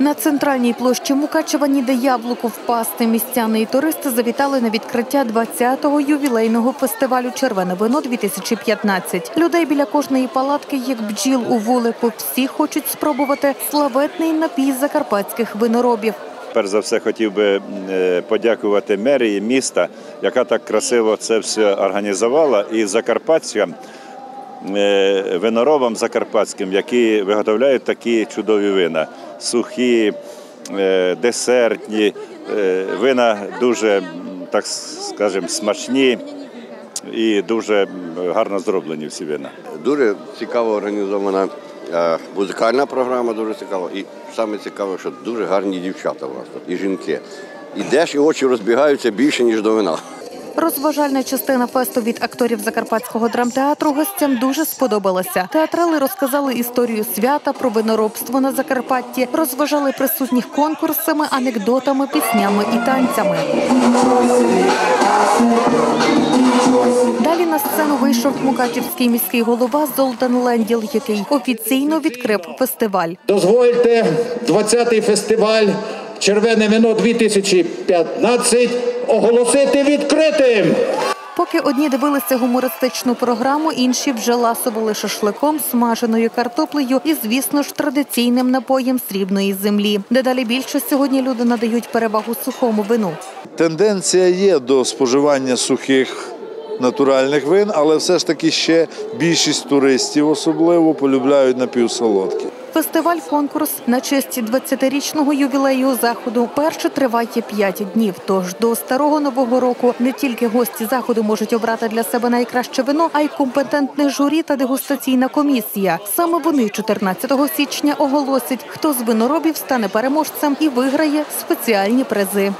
На центральній площі Мукачева ніде яблуку впасти. Містяни і туристи завітали на відкриття 20-го ювілейного фестивалю Червене вино 2015 Людей біля кожної палатки, як бджіл у вулику. Всі хочуть спробувати славетний напій закарпатських виноробів. Перш за все хотів би е, подякувати мерії міста, яка так красиво це все організувала, і закарпатським е, виноробам закарпатським, які виготовляють такі чудові вина. Сухі, е, десертні, е, вина дуже, так скажемо, смачні і дуже гарно зроблені всі вина. Дуже цікаво організована е, музикальна програма, дуже цікава. І саме цікаве, що дуже гарні дівчата у вас тут, і жінки. Ідеш і очі розбігаються більше, ніж до вина. Розважальна частина фесту від акторів Закарпатського драмтеатру гостям дуже сподобалася. Театрали розказали історію свята про виноробство на Закарпатті, розважали присутніх конкурсами, анекдотами, піснями і танцями. Далі на сцену вийшов мукачівський міський голова Золтан Ленділ, який офіційно відкрив фестиваль. Дозвольте 20-й фестиваль Червене вино 2015 оголосити відкритим. Поки одні дивилися гумористичну програму, інші вже ласували шашликом, смаженою картоплею і, звісно ж, традиційним напоєм срібної землі. Дедалі більше сьогодні люди надають перевагу сухому вину. Тенденція є до споживання сухих натуральних вин, але все ж таки ще більшість туристів особливо полюбляють напівсолодкі. Фестиваль-конкурс на честь 20-річного ювілею заходу перше триває 5 днів. Тож до старого нового року не тільки гості заходу можуть обрати для себе найкраще вино, а й компетентне журі та дегустаційна комісія. Саме вони 14 січня оголосять, хто з виноробів стане переможцем і виграє спеціальні призи.